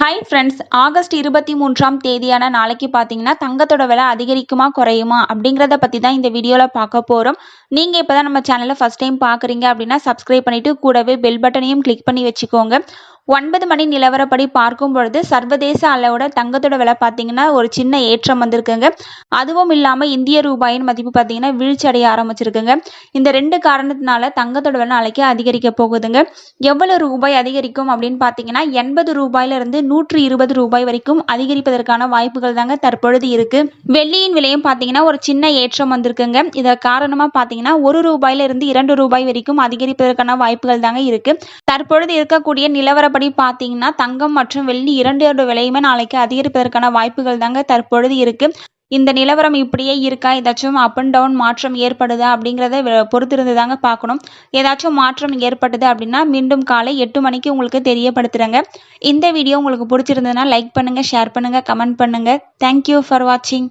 Hi friends August இருபத்தி மூன்றாம் தேதியான நாளைக்கு பார்த்தீங்கன்னா தங்கத்தோட விலை அதிகரிக்குமா குறையுமா அப்படிங்கிறத பற்றி தான் இந்த வீடியோவில் பார்க்க போகிறோம் நீங்கள் இப்போ தான் நம்ம சேனலை ஃபஸ்ட் டைம் பார்க்குறீங்க அப்படின்னா சப்ஸ்கிரைப் பண்ணிவிட்டு கூடவே பெல் பட்டனையும் கிளிக் பண்ணி வச்சுக்கோங்க. ஒன்பது மணி நிலவரப்படி பார்க்கும் பொழுது சர்வதேச அளவோட தங்கத்தோட விலை பார்த்தீங்கன்னா ஒரு சின்ன ஏற்றம் வந்திருக்குங்க. அதுவும் இல்லாமல் இந்திய ரூபாயின் மதிப்பு பார்த்தீங்கன்னா வீழ்ச்சி அடைய ஆரம்பிச்சிருக்குங்க. இந்த ரெண்டு காரணத்தினால தங்கத்தோட விலை நாளைக்கு அதிகரிக்க போகுதுங்க. எவ்வளவு ரூபாய் அதிகரிக்கும் அப்படின்னு பார்த்தீங்கன்னா எண்பது ரூபாயிலிருந்து நூற்றி இருபது ரூபாய் வரைக்கும் அதிகரிப்பதற்கான வாய்ப்புகள் தாங்க தற்பொழுது இருக்கு. வெள்ளியின் விலையும் பார்த்தீங்கன்னா ஒரு சின்ன ஏற்றம் வந்திருக்குங்க. இதன் காரணமாக பார்த்தீங்கன்னா ஒரு ரூபாயிலிருந்து இரண்டு ரூபாய் வரைக்கும் அதிகரிப்பதற்கான வாய்ப்புகள் தாங்க இருக்கு. தற்பொழுது இருக்கக்கூடிய நிலவரப்படி பார்த்தீங்கன்னா தங்கம் மற்றும் வெள்ளி இரண்டோட விலையுமே நாளைக்கு அதிகரிப்பதற்கான வாய்ப்புகள் தாங்க தற்பொழுது இருக்கு. இந்த நிலவரம் இப்படியே இருக்கா? ஏதாச்சும் அப் அண்ட் டவுன் மாற்றம் ஏற்படுதா? அப்படிங்கிறத பொறுத்திருந்து தாங்க பார்க்கணும் ஏதாச்சும் மாற்றம் ஏற்பட்டது அப்படின்னா மீண்டும் காலை எட்டு மணிக்கு உங்களுக்கு தெரியப்படுத்துகிறேங்க இந்த வீடியோ உங்களுக்கு பிடிச்சிருந்ததுன்னா லைக் பண்ணுங்கள் ஷேர் பண்ணுங்கள் கமெண்ட் பண்ணுங்கள் தேங்க்யூ ஃபார் வாட்சிங்